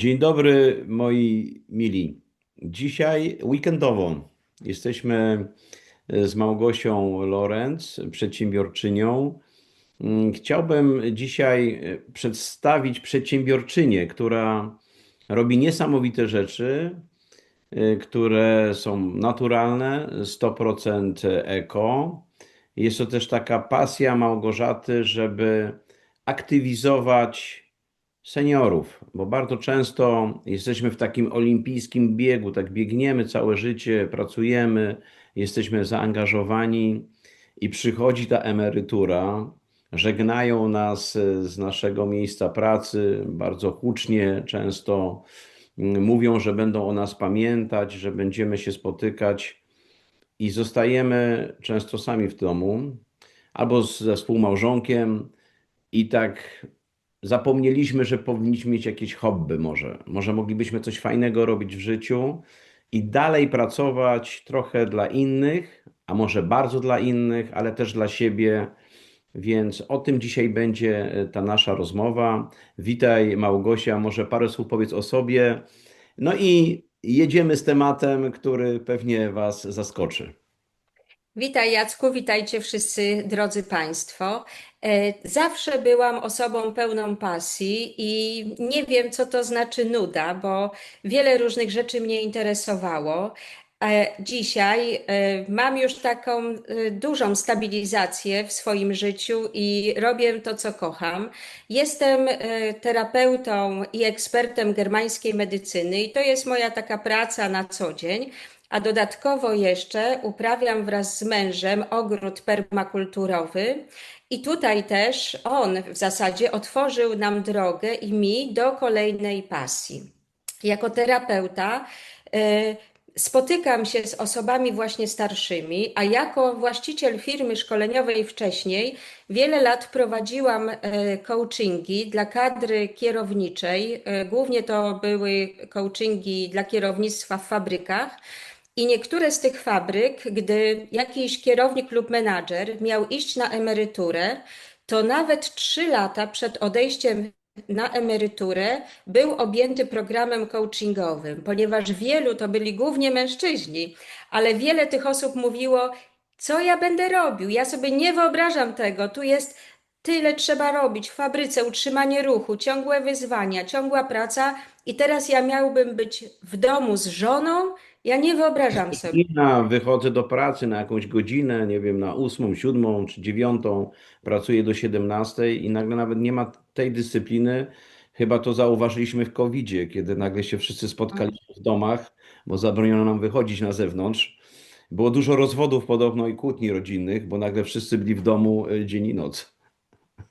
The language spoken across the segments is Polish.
Dzień dobry, moi mili. Dzisiaj weekendowo jesteśmy z Małgosią Lorenz, przedsiębiorczynią. Mm, Chciałbym dzisiaj przedstawić przedsiębiorczynię, która robi niesamowite rzeczy, y, które są naturalne, 100% eko. Jest to też taka pasja Małgorzaty, żeby aktywizować seniorów, bo bardzo często jesteśmy w takim olimpijskim biegu, tak biegniemy całe życie, pracujemy, jesteśmy zaangażowani i przychodzi ta emerytura, żegnają nas z naszego miejsca pracy, bardzo hucznie często mm, mówią, że będą o nas pamiętać, że będziemy się spotykać i zostajemy często sami w domu albo ze współmałżonkiem i tak zapomnieliśmy, że powinniśmy mieć jakieś hobby może. Może moglibyśmy coś fajnego robić w życiu i dalej pracować trochę dla innych, a może bardzo dla innych, ale też dla siebie. Więc o tym dzisiaj będzie e, ta nasza rozmowa. Witaj Małgosia, może parę słów powiedz o sobie. No i jedziemy z tematem, który pewnie Was zaskoczy. Witaj Jacku, witajcie wszyscy drodzy Państwo. E, Zawsze byłam osobą pełną pasji i nie wiem, co to znaczy nuda, bo wiele różnych rzeczy mnie interesowało. E, Dzisiaj e, mam już taką dużą stabilizację w swoim życiu i robię to, co kocham. Jestem terapeutą i ekspertem germańskiej medycyny i to jest moja taka praca na co dzień. A dodatkowo jeszcze uprawiam wraz z mężem ogród permakulturowy. I tutaj też on w zasadzie otworzył nam drogę i mi do kolejnej pasji. Jako terapeuta y, spotykam się z osobami właśnie starszymi, a jako właściciel firmy szkoleniowej wcześniej wiele lat prowadziłam y, coachingi dla kadry kierowniczej. Y, Głównie to były coachingi dla kierownictwa w fabrykach. I niektóre z tych fabryk, gdy jakiś kierownik lub menadżer miał iść na emeryturę, to nawet trzy lata przed odejściem na emeryturę był objęty programem coachingowym, ponieważ wielu to byli głównie mężczyźni, ale wiele tych osób mówiło, co ja będę robił? Ja sobie nie wyobrażam tego. Tu jest tyle trzeba robić w fabryce, utrzymanie ruchu, ciągłe wyzwania, ciągła praca, i teraz ja miałbym być w domu z żoną ja nie wyobrażam sobie. Ja wychodzę do pracy na jakąś godzinę, nie wiem, na ósmą, siódmą czy dziewiątą, pracuję do siedemnastej i nagle nawet nie ma tej dyscypliny. Chyba to zauważyliśmy w COVID-zie, kiedy nagle się wszyscy spotkaliśmy w domach, bo zabroniono nam wychodzić na zewnątrz. Było dużo rozwodów podobno i kłótni rodzinnych, bo nagle wszyscy byli w domu e, dzień i noc.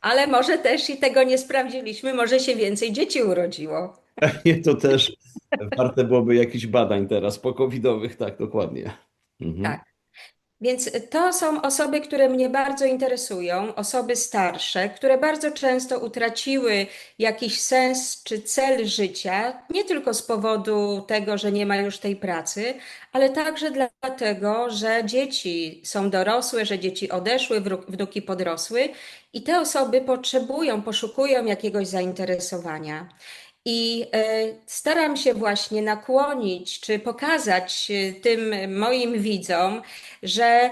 Ale może też i tego nie sprawdziliśmy, może się więcej dzieci urodziło. Nie, to też warte byłoby jakichś badań teraz pokowidowych, tak, dokładnie. Mhm. Tak. Więc to są osoby, które mnie bardzo interesują, osoby starsze, które bardzo często utraciły jakiś sens czy cel życia, nie tylko z powodu tego, że nie ma już tej pracy, ale także dlatego, że dzieci są dorosłe, że dzieci odeszły, wnuki podrosły i te osoby potrzebują, poszukują jakiegoś zainteresowania. I e, staram się właśnie nakłonić, czy pokazać e, tym moim widzom, że e,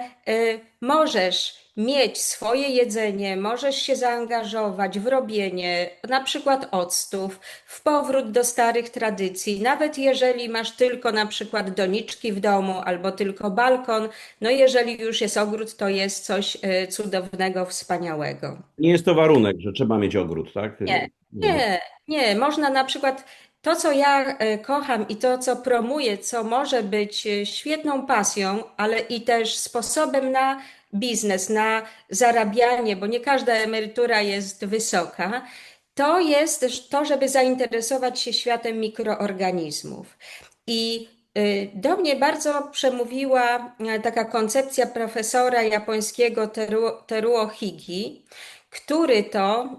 możesz mieć swoje jedzenie, możesz się zaangażować w robienie na przykład octów, w powrót do starych tradycji, nawet jeżeli masz tylko na przykład doniczki w domu albo tylko balkon, no jeżeli już jest ogród, to jest coś cudownego, wspaniałego. Nie jest to warunek, że trzeba mieć ogród, tak? Nie, Nie. nie. Można na przykład to, co ja e, kocham i to, co promuję, co może być e, świetną pasją, ale i też sposobem na biznes, na zarabianie, bo nie każda emerytura jest wysoka, to jest to, żeby zainteresować się światem mikroorganizmów. I y, do mnie bardzo przemówiła e, taka koncepcja profesora japońskiego Teruo Higi, który to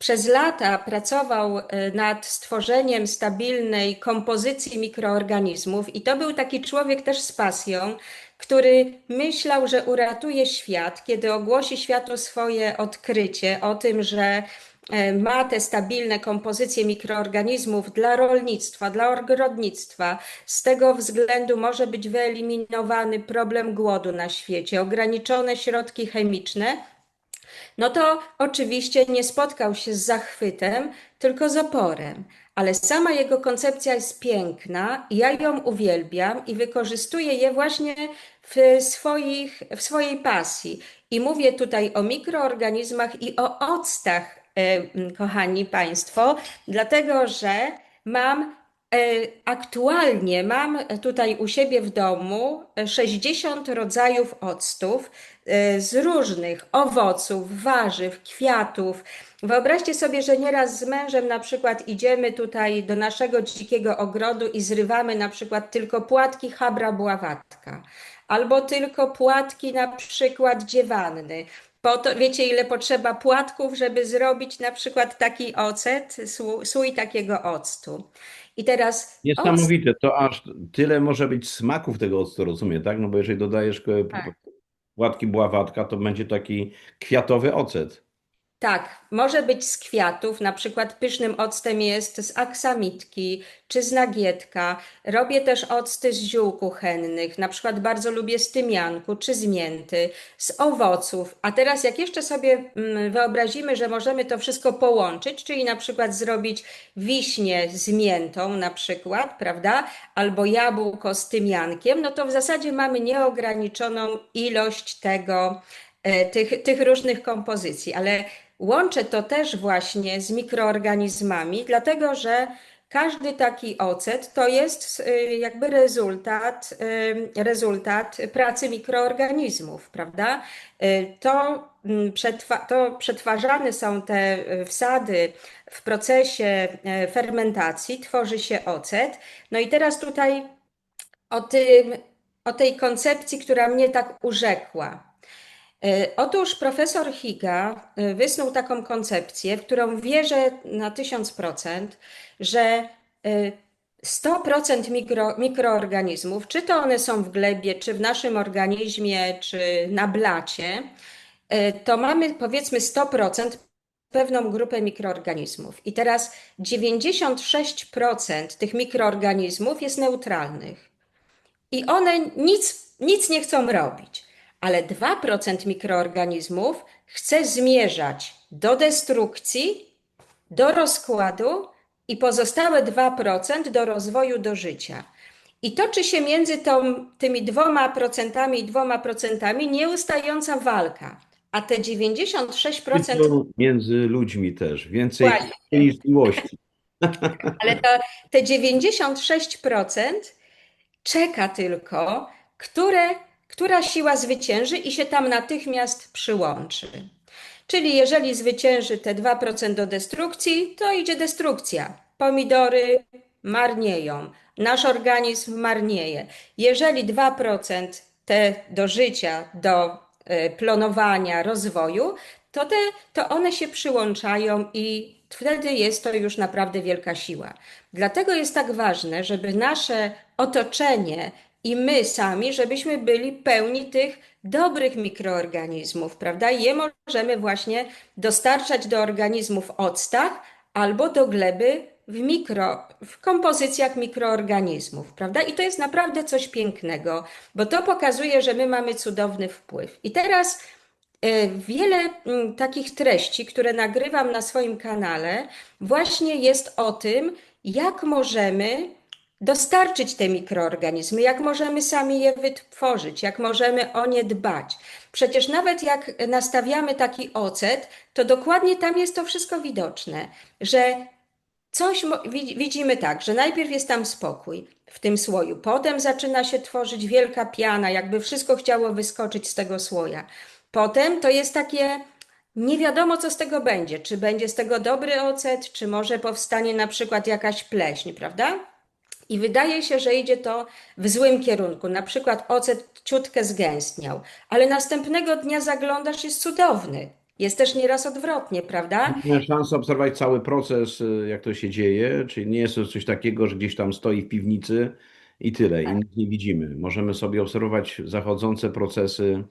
przez lata pracował e, nad stworzeniem stabilnej kompozycji mikroorganizmów, i to był taki człowiek też z pasją, który myślał, że uratuje świat, kiedy ogłosi światu swoje odkrycie o tym, że e, ma te stabilne kompozycje mikroorganizmów dla rolnictwa, dla ogrodnictwa. Z tego względu może być wyeliminowany problem głodu na świecie, ograniczone środki chemiczne. No to oczywiście nie spotkał się z zachwytem, tylko z oporem ale sama jego koncepcja jest piękna ja ją uwielbiam i wykorzystuję je właśnie w, swoich, w swojej pasji. I mówię tutaj o mikroorganizmach i o octach, kochani Państwo, dlatego że mam aktualnie mam tutaj u siebie w domu 60 rodzajów octów e, z różnych owoców, warzyw, kwiatów. Wyobraźcie sobie, że nieraz z mężem na przykład idziemy tutaj do naszego dzikiego ogrodu i zrywamy na przykład tylko płatki habra bławatka albo tylko płatki na przykład dziewanny. Po to, wiecie, ile potrzeba płatków, żeby zrobić na przykład taki ocet, słój takiego octu. I teraz. Niesamowite, to aż tyle może być smaków tego octu, rozumiem, tak? No bo jeżeli dodajesz tak. płatki bławatka, to będzie taki kwiatowy ocet. Tak, może być z kwiatów, na przykład pysznym octem jest z aksamitki czy z nagietka. Robię też octy z ziół kuchennych, na przykład bardzo lubię z tymianku czy z mięty, z owoców. A teraz jak jeszcze sobie mm, wyobrazimy, że możemy to wszystko połączyć, czyli na przykład zrobić wiśnie z miętą na przykład, prawda? Albo jabłko z tymiankiem, no to w zasadzie mamy nieograniczoną ilość tego, e, tych, tych różnych kompozycji, ale Łączę to też właśnie z mikroorganizmami, dlatego że każdy taki ocet to jest y, jakby rezultat, y, rezultat pracy mikroorganizmów, prawda? Y, to, mm, przetwa to przetwarzane są te wsady w procesie fermentacji, tworzy się ocet. No i teraz tutaj o, tym, o tej koncepcji, która mnie tak urzekła. E, otóż profesor Higa e, wysnuł taką koncepcję, w którą wierzę na 1000%, że 100% e, mikro, mikroorganizmów, czy to one są w glebie, czy w naszym organizmie, czy na blacie, to mamy powiedzmy 100% pewną grupę mikroorganizmów. I teraz 96% tych mikroorganizmów jest neutralnych. I one nic, nic nie chcą robić ale 2% mikroorganizmów chce zmierzać do destrukcji, do rozkładu i pozostałe 2% do rozwoju, do życia. I toczy się między tą, tymi dwoma procentami i dwoma procentami nieustająca walka. A te 96%. Między ludźmi też, więcej niż miłości. Ale to, te 96% czeka tylko, które która siła zwycięży i się tam natychmiast przyłączy. Czyli jeżeli zwycięży te 2% do destrukcji, to idzie destrukcja. Pomidory marnieją, nasz organizm marnieje. Jeżeli 2% te do życia, do e, plonowania, rozwoju, to, te, to one się przyłączają i wtedy jest to już naprawdę wielka siła. Dlatego jest tak ważne, żeby nasze otoczenie i my sami, żebyśmy byli pełni tych dobrych mikroorganizmów, prawda? Je możemy właśnie dostarczać do organizmów w octach albo do gleby w mikro, w kompozycjach mikroorganizmów, prawda? I to jest naprawdę coś pięknego, bo to pokazuje, że my mamy cudowny wpływ. I teraz e, wiele mm, takich treści, które nagrywam na swoim kanale, właśnie jest o tym, jak możemy dostarczyć te mikroorganizmy, jak możemy sami je wytworzyć, jak możemy o nie dbać. Przecież nawet jak nastawiamy taki ocet, to dokładnie tam jest to wszystko widoczne, że coś widzimy tak, że najpierw jest tam spokój w tym słoju, potem zaczyna się tworzyć wielka piana, jakby wszystko chciało wyskoczyć z tego słoja. Potem to jest takie nie wiadomo, co z tego będzie. Czy będzie z tego dobry ocet, czy może powstanie na przykład jakaś pleśń, prawda? I wydaje się, że idzie to w złym kierunku. Na przykład ocet ciutkę zgęstniał, ale następnego dnia zaglądasz, jest cudowny. Jest też nieraz odwrotnie, prawda? Mamy szansę obserwować cały proces, y, jak to się dzieje, czyli nie jest to coś takiego, że gdzieś tam stoi w piwnicy i tyle, tak. i nic nie widzimy. Możemy sobie obserwować zachodzące procesy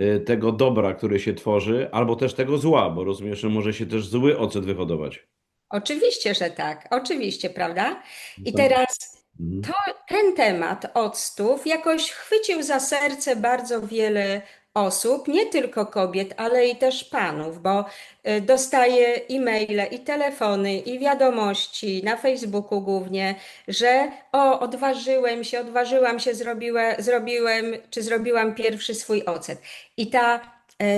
y, tego dobra, które się tworzy, albo też tego zła, bo rozumiesz, że może się też zły ocet wyhodować. Oczywiście, że tak, oczywiście, prawda? I teraz Mhm. to, ten temat octów jakoś chwycił za serce bardzo wiele osób, nie tylko kobiet, ale i też panów, bo y, dostaję e-maile i telefony i wiadomości na Facebooku głównie, że o, odważyłem się, odważyłam się, zrobiłem, zrobiłem czy zrobiłam pierwszy swój ocet. I ta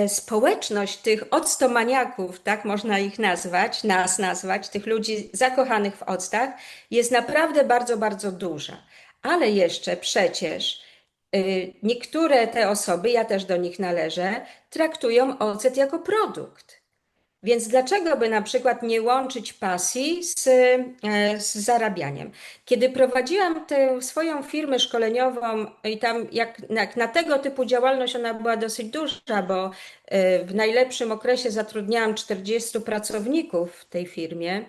społeczność tych octomaniaków, tak można ich nazwać, nas nazwać, tych ludzi zakochanych w octach, jest naprawdę bardzo, bardzo duża. Ale jeszcze przecież y, niektóre te osoby, ja też do nich należę, traktują ocet jako produkt. Więc dlaczego by na przykład nie łączyć pasji z, e, z zarabianiem? Kiedy prowadziłam tę swoją firmę szkoleniową i tam jak, jak na tego typu działalność ona była dosyć duża, bo e, w najlepszym okresie zatrudniałam 40 pracowników w tej firmie,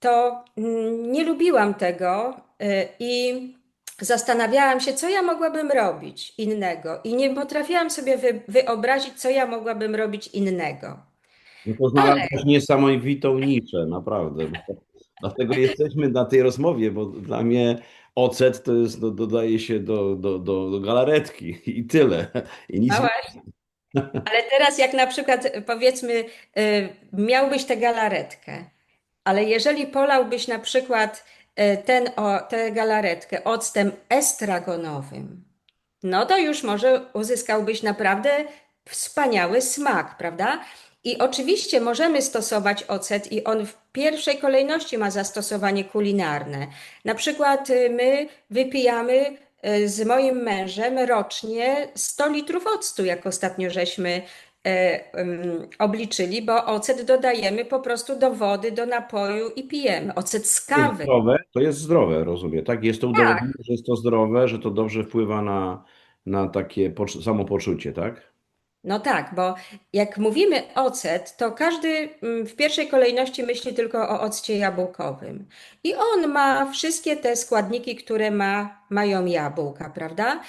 to mm, nie lubiłam tego e, i zastanawiałam się, co ja mogłabym robić innego i nie potrafiłam sobie wy, wyobrazić, co ja mogłabym robić innego. No to znalazłeś niesamowitą niszę, naprawdę. Dlatego jesteśmy na tej rozmowie, bo dla mnie ocet to jest, do, dodaje się do, do, do, do galaretki i tyle. I nic no Ale teraz jak na przykład powiedzmy, y, miałbyś tę galaretkę, ale jeżeli polałbyś na przykład y, ten, o, tę galaretkę octem estragonowym, no to już może uzyskałbyś naprawdę wspaniały smak, prawda? I oczywiście możemy stosować ocet i on w pierwszej kolejności ma zastosowanie kulinarne. Na przykład y, my wypijamy y, z moim mężem rocznie 100 litrów octu, jak ostatnio żeśmy ym, obliczyli, bo ocet dodajemy po prostu do wody, do napoju i pijemy. Ocet z To jest kawy. zdrowe, to jest zdrowe, rozumiem, tak? Jest to Tak. udowodnione, że jest to zdrowe, że to dobrze wpływa na, na takie poczu- samopoczucie, tak? No tak, bo jak mówimy ocet, to każdy mm, w pierwszej kolejności myśli tylko o occie jabłkowym. I on ma wszystkie te składniki, które ma, mają jabłka, prawda?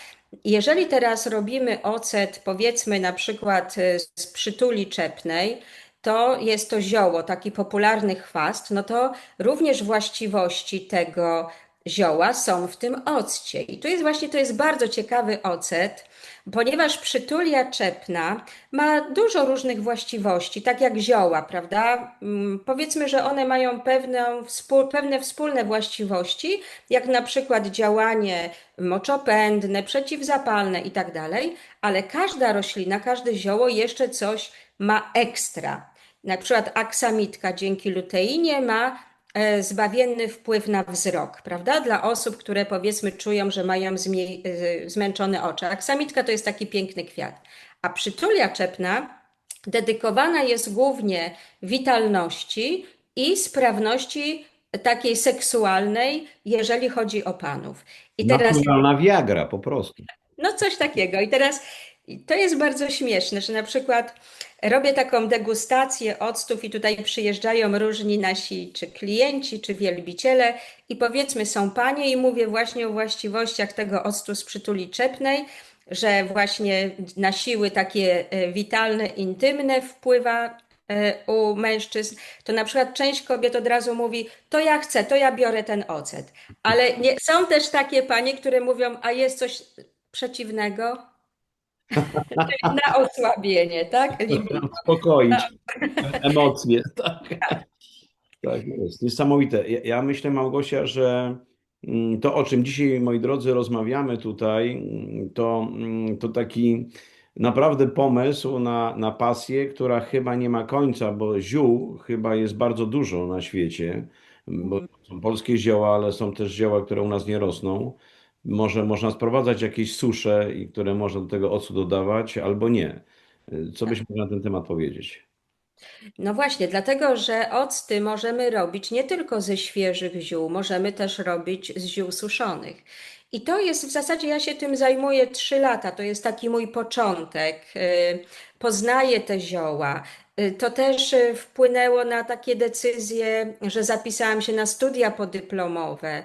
Jeżeli teraz robimy ocet, powiedzmy na przykład y, z przytuli czepnej, to jest to zioło, taki popularny chwast, no to również właściwości tego zioła są w tym occie. I tu jest właśnie, to jest bardzo ciekawy ocet, ponieważ przytulia czepna ma dużo różnych właściwości, tak jak zioła, prawda? Mm, Powiedzmy, że one mają współ, pewne wspólne właściwości, jak na przykład działanie moczopędne, przeciwzapalne i tak ale każda roślina, każde zioło jeszcze coś ma ekstra. Na przykład aksamitka dzięki luteinie ma zbawienny wpływ na wzrok, prawda? Dla osób, które powiedzmy czują, że mają e, zmęczone oczy. Aksamitka to jest taki piękny kwiat. A przytulia czepna dedykowana jest głównie witalności i sprawności takiej seksualnej, jeżeli chodzi o panów. I teraz Naturalna Viagra, po prostu. no coś takiego. I teraz to jest bardzo śmieszne, że na przykład robię taką degustację octów i tutaj przyjeżdżają różni nasi czy klienci, czy wielbiciele i powiedzmy są panie i mówię właśnie o właściwościach tego octu z przytuli czepnej, że właśnie na siły takie e, witalne, intymne wpływa e, u mężczyzn, to na przykład część kobiet od razu mówi, to ja chcę, to ja biorę ten ocet. Ale nie, są też takie panie, które mówią, a jest coś przeciwnego? Na osłabienie, tak? Libido. Uspokoić emocje, tak. Tak jest, niesamowite. Ja, ja myślę, Małgosia, że mm, to, o czym dzisiaj, moi drodzy, rozmawiamy tutaj, mm, to, mm, to taki naprawdę pomysł na, na pasję, która chyba nie ma końca, bo ziół chyba jest bardzo dużo na świecie, bo są polskie zioła, ale są też zioła, które u nas nie rosną. Może można sprowadzać jakieś susze, i które można do tego octu dodawać, albo nie. Co byś mógł na ten temat powiedzieć? No właśnie, dlatego że octy możemy robić nie tylko ze świeżych ziół, możemy też robić z ziół suszonych. I to jest w zasadzie, ja się tym zajmuję trzy lata, to jest taki mój początek. Y, Poznaję te zioła. Y, To też y, wpłynęło na takie decyzje, że zapisałam się na studia podyplomowe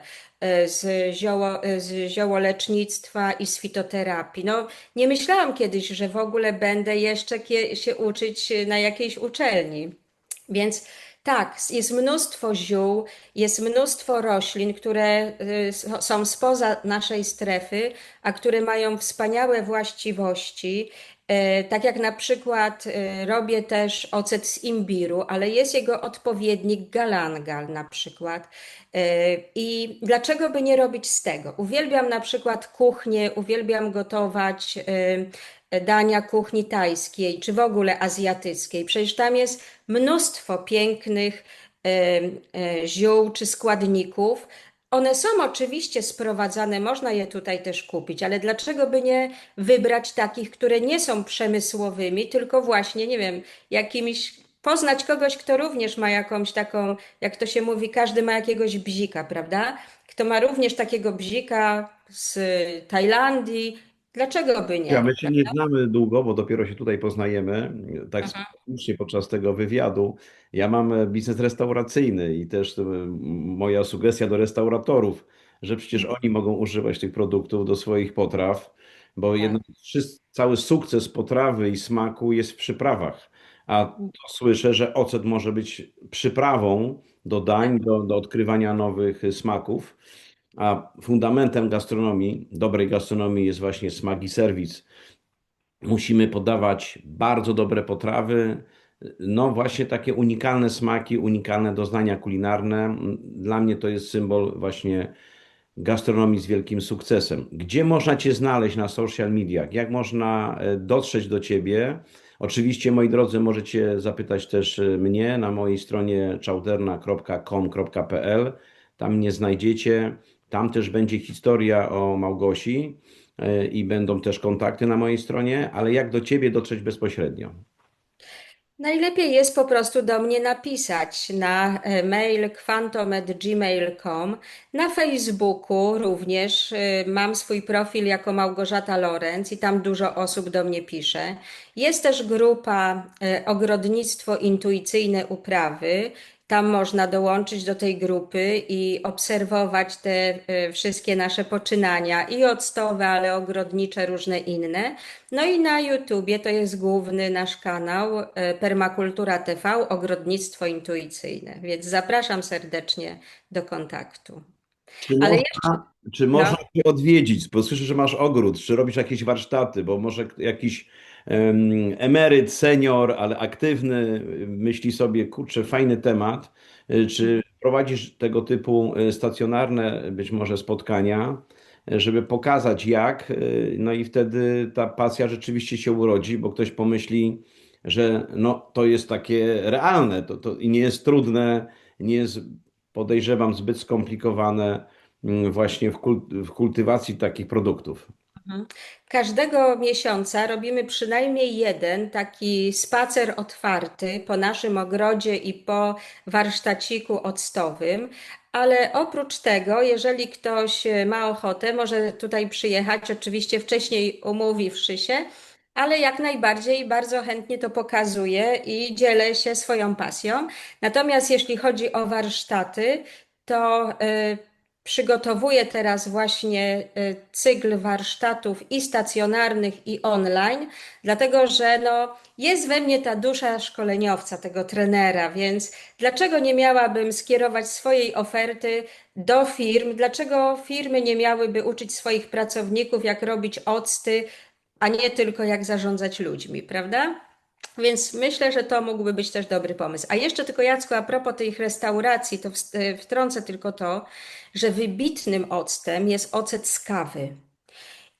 z zioło, z ziołolecznictwa i z fitoterapii. No, nie myślałam kiedyś, że w ogóle będę jeszcze się uczyć na jakiejś uczelni. Więc tak, jest mnóstwo ziół, jest mnóstwo roślin, które y, są spoza naszej strefy, a które mają wspaniałe właściwości. E, Tak jak na przykład e, robię też ocet z imbiru, ale jest jego odpowiednik galangal na przykład. E, I dlaczego by nie robić z tego? Uwielbiam na przykład kuchnię, uwielbiam gotować dania kuchni tajskiej, czy w ogóle azjatyckiej. Przecież tam jest mnóstwo pięknych ziół czy składników. One są oczywiście sprowadzane, można je tutaj też kupić, ale dlaczego by nie wybrać takich, które nie są przemysłowymi, tylko właśnie, nie wiem, jakimiś, poznać kogoś, kto również ma jakąś taką, jak to się mówi, każdy ma jakiegoś bzika, prawda? Kto ma również takiego bzika z Tajlandii, dlaczego by Ja, nie? my się nie znamy długo, bo dopiero się tutaj poznajemy, tak spontanicznie podczas tego wywiadu. Ja mam e, biznes restauracyjny i też e, moja sugestia do restauratorów, że przecież oni mogą używać tych produktów do swoich potraw, bo Tak. jednak cały sukces potrawy i smaku jest w przyprawach. A to słyszę, że ocet może być przyprawą do dań, do, do odkrywania nowych smaków. A fundamentem gastronomii, dobrej gastronomii jest właśnie smak i serwis. Musimy podawać bardzo dobre potrawy, no właśnie takie unikalne smaki, unikalne doznania kulinarne. Dla mnie to jest symbol właśnie gastronomii z wielkim sukcesem. Gdzie można Cię znaleźć na social mediach? Jak można e, dotrzeć do Ciebie? Oczywiście, moi drodzy, możecie zapytać też e, mnie na mojej stronie czauderna.com.pl. Tam mnie znajdziecie. Tam też będzie historia o Małgosi e, i będą też kontakty na mojej stronie, ale jak do Ciebie dotrzeć bezpośrednio? Najlepiej jest po prostu do mnie napisać na e, mail kwantom@gmail.com. Na Facebooku również e, mam swój profil jako Małgorzata Lorenz i tam dużo osób do mnie pisze. Jest też grupa Ogrodnictwo Intuicyjne Uprawy. Tam można dołączyć do tej grupy i obserwować te e, wszystkie nasze poczynania i octowe, ale ogrodnicze, różne inne. No i na YouTubie to jest główny nasz kanał e, Permakultura TV, Ogrodnictwo Intuicyjne, więc zapraszam serdecznie do kontaktu. Czy Ale jeszcze, można, czy no, można Cię odwiedzić? Bo słyszę, że masz ogród, czy robisz jakieś warsztaty, bo może jakiś emeryt, senior, ale aktywny, myśli sobie, kurczę, fajny temat. Y, Czy prowadzisz tego typu y, stacjonarne być może spotkania, y, żeby pokazać jak, no i wtedy ta pasja rzeczywiście się urodzi, bo ktoś pomyśli, że no, to jest takie realne to, to, nie jest trudne, nie jest podejrzewam, zbyt skomplikowane mm, właśnie w, kult, w kultywacji takich produktów. Mhm. Każdego miesiąca robimy przynajmniej jeden taki spacer otwarty po naszym ogrodzie i po warsztaciku octowym. Ale oprócz tego, jeżeli ktoś e, ma ochotę, może tutaj przyjechać, oczywiście wcześniej umówiwszy się, ale jak najbardziej bardzo chętnie to pokazuję i dzielę się swoją pasją. Natomiast jeśli chodzi o warsztaty, to y, przygotowuję teraz właśnie y, cykl warsztatów i stacjonarnych, i online, dlatego że no, jest we mnie ta dusza szkoleniowca, tego trenera, więc dlaczego nie miałabym skierować swojej oferty do firm? Dlaczego firmy nie miałyby uczyć swoich pracowników, jak robić octy, a nie tylko jak zarządzać ludźmi, prawda? Więc myślę, że to mógłby być też dobry pomysł. A jeszcze tylko Jacku, a propos tych restauracji, to e, wtrącę tylko to, że wybitnym octem jest ocet z kawy.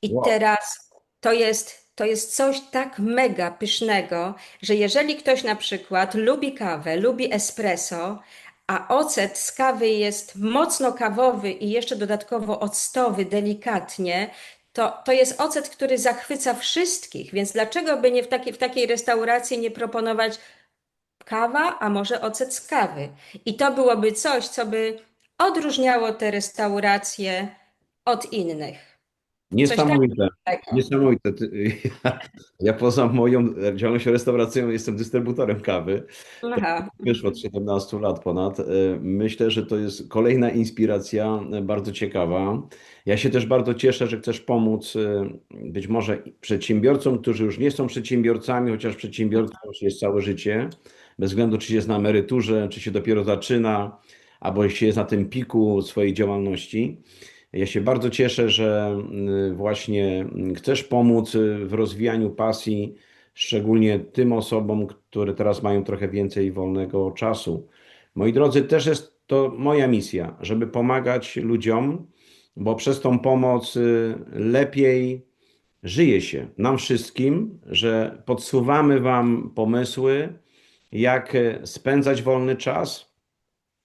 I Wow. teraz to jest, to jest coś tak mega pysznego, że jeżeli ktoś na przykład lubi kawę, lubi espresso, a ocet z kawy jest mocno kawowy i jeszcze dodatkowo octowy, delikatnie, to, to jest ocet, który zachwyca wszystkich. Więc dlaczego by nie w takiej, w takiej restauracji nie proponować kawa, a może ocet z kawy? I to byłoby coś, co by odróżniało te restauracje od innych. Niesamowite, niesamowite. Ja, ja poza moją działalnością restauracyjną jestem dystrybutorem kawy. Wyszło od 17 lat ponad. E, Myślę, że to jest kolejna inspiracja, e, bardzo ciekawa. Ja się też bardzo cieszę, że chcesz pomóc e, być może przedsiębiorcom, którzy już nie są przedsiębiorcami, chociaż przedsiębiorcą jest całe życie, bez względu czy się jest na emeryturze, czy się dopiero zaczyna, albo się jest na tym piku swojej działalności. Ja się bardzo cieszę, że y, właśnie y, chcesz pomóc y, w rozwijaniu pasji, szczególnie tym osobom, które teraz mają trochę więcej wolnego czasu. Moi drodzy, też jest to moja misja, żeby pomagać ludziom, bo przez tą pomoc lepiej żyje się nam wszystkim, że podsuwamy Wam pomysły, jak spędzać wolny czas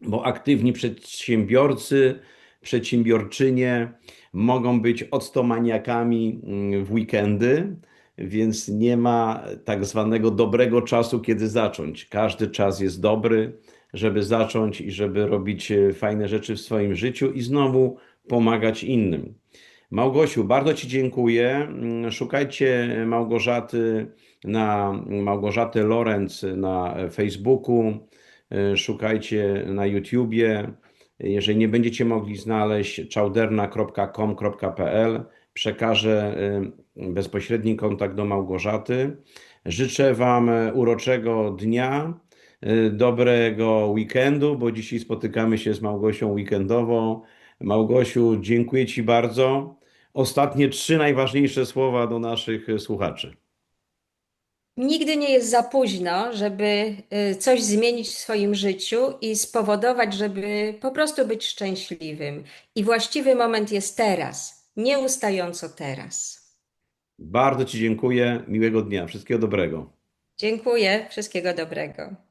bo aktywni przedsiębiorcy, przedsiębiorczynie mogą być octomaniakami mm, w weekendy, więc nie ma tak zwanego dobrego czasu, kiedy zacząć. Każdy czas jest dobry, żeby zacząć i żeby robić e, fajne rzeczy w swoim życiu i znowu pomagać innym. Małgosiu, bardzo Ci dziękuję. Mm, Szukajcie Małgorzaty na Małgorzaty Lorenz na Facebooku. E, Szukajcie na YouTubie. Jeżeli nie będziecie mogli znaleźć czauderna.com.pl, przekażę e, bezpośredni kontakt do Małgorzaty. Życzę Wam uroczego dnia, e, dobrego weekendu, bo dzisiaj spotykamy się z Małgosią weekendową. Małgosiu, dziękuję Ci bardzo. Ostatnie trzy najważniejsze słowa do naszych słuchaczy. Nigdy nie jest za późno, żeby y, coś zmienić w swoim życiu i spowodować, żeby po prostu być szczęśliwym. I właściwy moment jest teraz, nieustająco teraz. Bardzo Ci dziękuję. Miłego dnia. Wszystkiego dobrego. Dziękuję, wszystkiego dobrego.